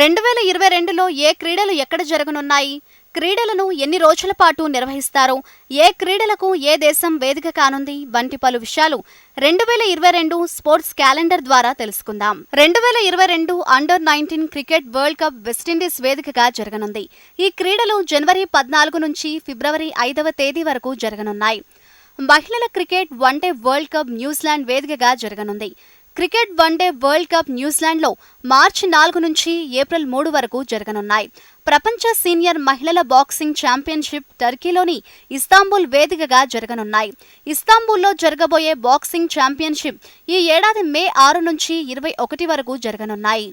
రెండు వేల ఇరవై రెండులో ఏ క్రీడలు ఎక్కడ జరగనున్నాయి? క్రీడలను ఎన్ని రోజుల పాటు నిర్వహిస్తారు? ఏ క్రీడలకు ఏ దేశం వేదిక కానుంది? వంటి పలు విషయాలు రెండు వేల ఇరవై రెండు స్పోర్ట్స్ క్యాలెండర్ ద్వారా తెలుసుకుందాం. రెండు వేల ఇరవై రెండు under nineteen cricket world cup West Indies వేదికగా జరగనుంది. ఈ క్రీడలు జనవరి పద్నాలుగు నుంచి ఫిబ్రవరి ఐదవ తేదీ వరకు జరగనున్నాయి. మహిళల cricket one day world cup New Zealand వేదికగా జరగనుంది. Cricket one day world cup న్యూజిలాండ్లో మార్చి నాలుగు నుంచి ఏప్రిల్ మూడు వరకు జరగనున్నాయి. ప్రపంచ సీనియర్ మహిళల బాక్సింగ్ ఛాంపియన్షిప్ టర్కీలోని ఇస్తాంబుల్ వేదికగా జరగనున్నాయి. ఇస్తాంబుల్లో జరగబోయే బాక్సింగ్ ఛాంపియన్షిప్ ఈ ఏడాది మే ఆరు నుంచి ఇరవై ఒకటి వరకు జరగనున్నాయి.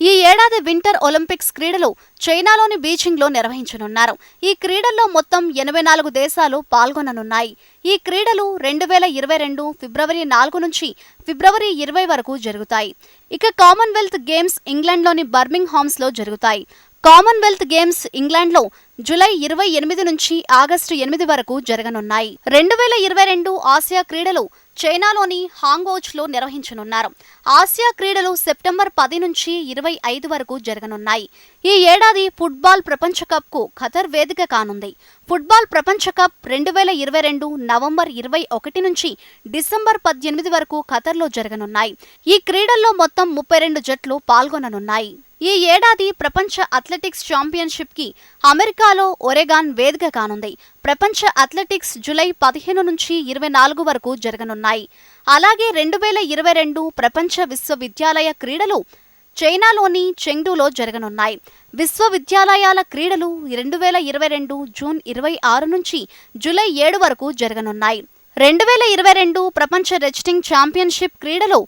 ఈ ఏడాది వింటర్ ఒలింపిక్స్ క్రీడలు చైనాలోని బీజింగ్లో నిర్వహించనున్నారు. ఈ క్రీడల్లో మొత్తం ఎనభై నాలుగు దేశాలు పాల్గొననున్నాయి. ఈ క్రీడలు రెండు వేల ఇరవై రెండు ఫిబ్రవరి నాలుగు నుంచి ఫిబ్రవరి ఇరవై వరకు జరుగుతాయి. ఇక కామన్వెల్త్ గేమ్స్ ఇంగ్లాండ్లోని బర్మింగ్ హామ్స్లో జరుగుతాయి. కామన్వెల్త్ గేమ్స్ ఇంగ్లాండ్లో జూలై ఇరవై ఎనిమిది నుంచి ఆగస్టు ఎనిమిది వరకు జరగనున్నాయి. రెండు వేల ఇరవై రెండు ఆసియా క్రీడలు చైనాలోని హాంగోచ్లో నిర్వహించనున్నారు. ఆసియా క్రీడలు సెప్టెంబర్ పది నుంచి ఇరవై ఐదు వరకు జరగనున్నాయి. ఈ ఏడాది ఫుట్బాల్ ప్రపంచ కప్కు ఖతర్ వేదిక కానుంది. ఫుట్బాల్ ప్రపంచ కప్ రెండు వేల ఇరవై రెండు నవంబర్ ఇరవై ఒకటి నుంచి డిసెంబర్ పద్దెనిమిది వరకు ఖతర్లో జరగనున్నాయి. ఈ క్రీడల్లో మొత్తం ముప్పై రెండు జట్లు పాల్గొననున్నాయి. ఈ ఏడాది ప్రపంచ అథ్లెటిక్స్ ఛాంపియన్షిప్కి అమెరికాలో ఒరెగాన్ వేదిక కానుంది. ప్రపంచ అథ్లెటిక్స్ జులై పదిహేను నుంచి ఇరవై నాలుగు వరకు జరగనున్నాయి. అలాగే రెండు వేల ఇరవై రెండు ప్రపంచ విశ్వవిద్యాలయ క్రీడలు చైనాలోని చెంగ్డూలో జరగనున్నాయి. విశ్వవిద్యాలయాల క్రీడలు రెండు వేల ఇరవై రెండు జూన్ ఇరవై ఆరు నుంచి జూలై ఏడు వరకు జరగనున్నాయి. రెండు వేల ఇరవై రెండు ప్రపంచ రెచ్టింగ్ ఛాంపియన్షిప్ క్రీడలు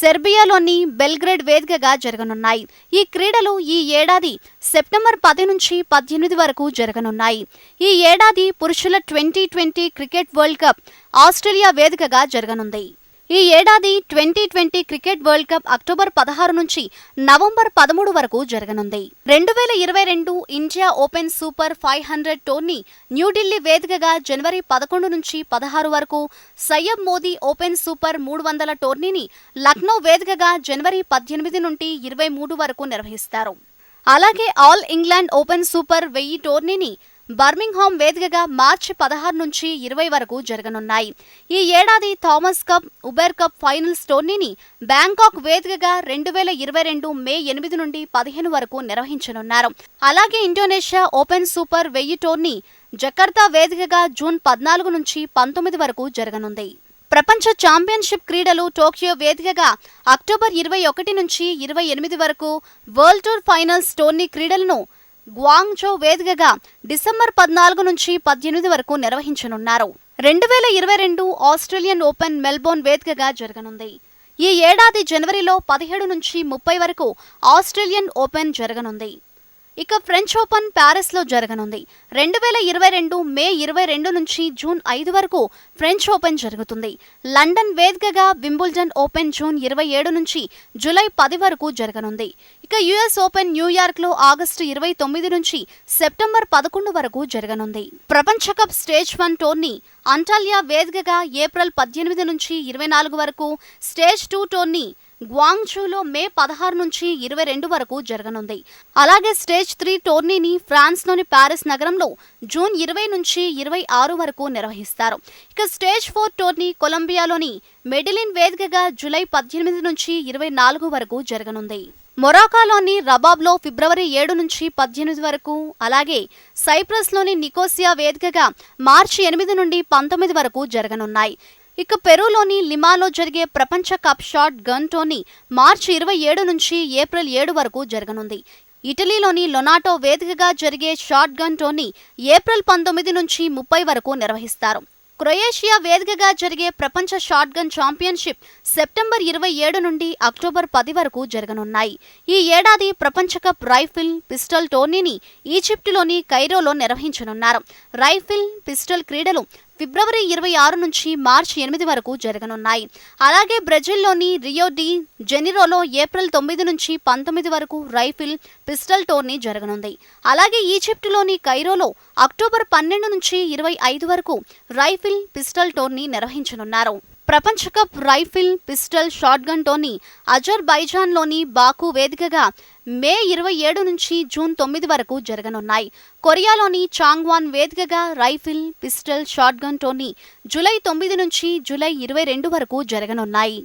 సెర్బియాలోని బెల్గ్రేడ్ వేదికగా జరగనున్నాయి. ఈ క్రీడలు ఈ ఏడాది సెప్టెంబర్ పది నుంచి పద్దెనిమిది వరకు జరగనున్నాయి. ఈ ఏడాది పురుషుల twenty twenty cricket world cup Australia వేదికగా జరగనుంది. ఈ ఏడాది twenty twenty cricket world cup October పదహారు నుంచి నవంబర్ పదమూడు వరకు జరగనుంది. రెండు వేల ఇరవై రెండు India open super five hundred tourney New Delhi వేదికగా జనవరి పదకొండు నుంచి పదహారు వరకు సయ్యద్ మోదీ ఓపెన్ సూపర్ మూడు వందల టోర్నీని లక్నో వేదికగా జనవరి పద్దెనిమిది నుండి ఇరవై మూడు వరకు నిర్వహిస్తారు. అలాగే ఆల్ ఇంగ్లాండ్ ఓపెన్ సూపర్ వెయ్యి టోర్నీని బర్మింగ్హామ్ వేదికగా మార్చి పదహారు నుంచి ఇరవై వరకు జరగనున్నాయి. ఈ ఏడాది Thomas cup Uber cup finals టోర్నీని Bangkok వేదికగా రెండు వేల ఇరవై రెండు మే ఎనిమిది నుండి పదిహేను వరకు నిర్వహించనున్నారు. అలాగే ఇండోనేషియా ఓపెన్ సూపర్ వెయ్యి టోర్నీ జకర్తా వేదికగా జూన్ పద్నాలుగు నుంచి పంతొమ్మిది వరకు జరగనుంది. ప్రపంచ ఛాంపియన్షిప్ క్రీడలు టోక్యో వేదికగా అక్టోబర్ ఇరవై ఒకటి నుంచి ఇరవై ఎనిమిది వరకు వరల్డ్ టూర్ ఫైనల్స్ టోర్నీ క్రీడలను గ్వాంగ్జో వేదికగా డిసెంబర్ పద్నాలుగు నుంచి పద్దెనిమిది వరకు నిర్వహించనున్నారు. రెండు వేల ఇరవై రెండు ఆస్ట్రేలియన్ ఓపెన్ మెల్బోర్న్ వేదికగా జరగనుంది. ఈ ఏడాది జనవరిలో పదిహేడు నుంచి ముప్పై వరకు ఆస్ట్రేలియన్ ఓపెన్ జరగనుంది. ఇక ఫ్రెంచ్ ఓపెన్ ప్యారిస్లో జరగనుంది. రెండు వేల ఇరవై రెండు మే ఇరవై రెండు నుంచి జూన్ ఐదు వరకు ఫ్రెంచ్ ఓపెన్ జరుగుతుంది. లండన్ వేదికగా వింబుల్డన్ ఓపెన్ జూన్ ఇరవై ఏడు నుంచి జూలై పది వరకు జరగనుంది. ఇక యుఎస్ ఓపెన్ న్యూయార్క్లో ఆగస్టు ఇరవై తొమ్మిది నుంచి సెప్టెంబర్ పదకొండు వరకు జరగనుంది. ప్రపంచ cup stage one tourney Antalya వేదికగా ఏప్రిల్ పద్దెనిమిది నుంచి ఇరవై నాలుగు వరకు స్టేజ్ టూ టోర్నీ గ్వాంగ్జూలో మే పదహారు నుంచి ఇరవై రెండు వరకు జరగనుంది. అలాగే స్టేజ్ త్రీ టోర్నీని ఫ్రాన్స్లోని ప్యారిస్ నగరంలో జూన్ ఇరవై నుంచి ఇరవై ఆరు వరకు నిర్వహిస్తారు. ఇక స్టేజ్ ఫోర్ టోర్నీ కొలంబియాలోని మెడిలిన్ వేదికగా జూలై పద్దెనిమిది నుంచి ఇరవై నాలుగు వరకు జరగనుంది. మొరాకాలోని రబాబ్లో ఫిబ్రవరి ఏడు నుంచి పద్దెనిమిది వరకు అలాగే సైప్రస్లోని నికోసియా వేదికగా మార్చి ఎనిమిది నుండి పంతొమ్మిది వరకు జరగనున్నాయి. ఇక పెరూలోని లిమాలో జరిగే ప్రపంచ కప్ షాట్ గన్ టోర్నీ మార్చి ఇరవై ఏడు నుంచి ఏప్రిల్ ఏడు వరకు జరగనుంది. ఇటలీలోని లొనాటో వేదికగా జరిగే షాట్ గన్ టోర్నీ ఏప్రిల్ పంతొమ్మిది నుంచి ముప్పై వరకు నిర్వహిస్తారు. క్రొయేషియా వేదికగా జరిగే ప్రపంచ షాట్ గన్ ఛాంపియన్షిప్ సెప్టెంబర్ ఇరవై ఏడు నుండి అక్టోబర్ పది వరకు జరగనున్నాయి. ఈ ఏడాది ప్రపంచ కప్ రైఫిల్ పిస్టల్ టోర్నీని ఈజిప్టులోని కైరోలో నిర్వహించనున్నారు. రైఫిల్ పిస్టల్ క్రీడలు ఫిబ్రవరి ఇరవై ఆరు నుంచి మార్చి ఎనిమిది వరకు జరగనున్నాయి. అలాగే బ్రెజిల్లోని రియో డి జెనిరోలో ఏప్రిల్ తొమ్మిది నుంచి పంతొమ్మిది వరకు రైఫిల్ పిస్టల్ టోర్నీ జరగనుంది. అలాగే ఈజిప్టులోని కైరోలో అక్టోబర్ పన్నెండు నుంచి ఇరవై ఐదు వరకు రైఫిల్ పిస్టల్ టోర్నీ నిర్వహించనున్నారు. ప్రపంచ కప్ రైఫిల్ పిస్టల్ షాట్గన్తోని అజర్బైజాన్లోని బాకు వేదికగా మే ఇరవై ఏడు నుంచి జూన్ తొమ్మిది వరకు జరగనున్నాయి. కొరియాలోని చాంగ్వాన్ వేదికగా రైఫిల్ పిస్టల్ షాట్గన్తోని టోర్నీ జూలై తొమ్మిది నుంచి జూలై ఇరవై రెండు వరకు జరగనున్నాయి.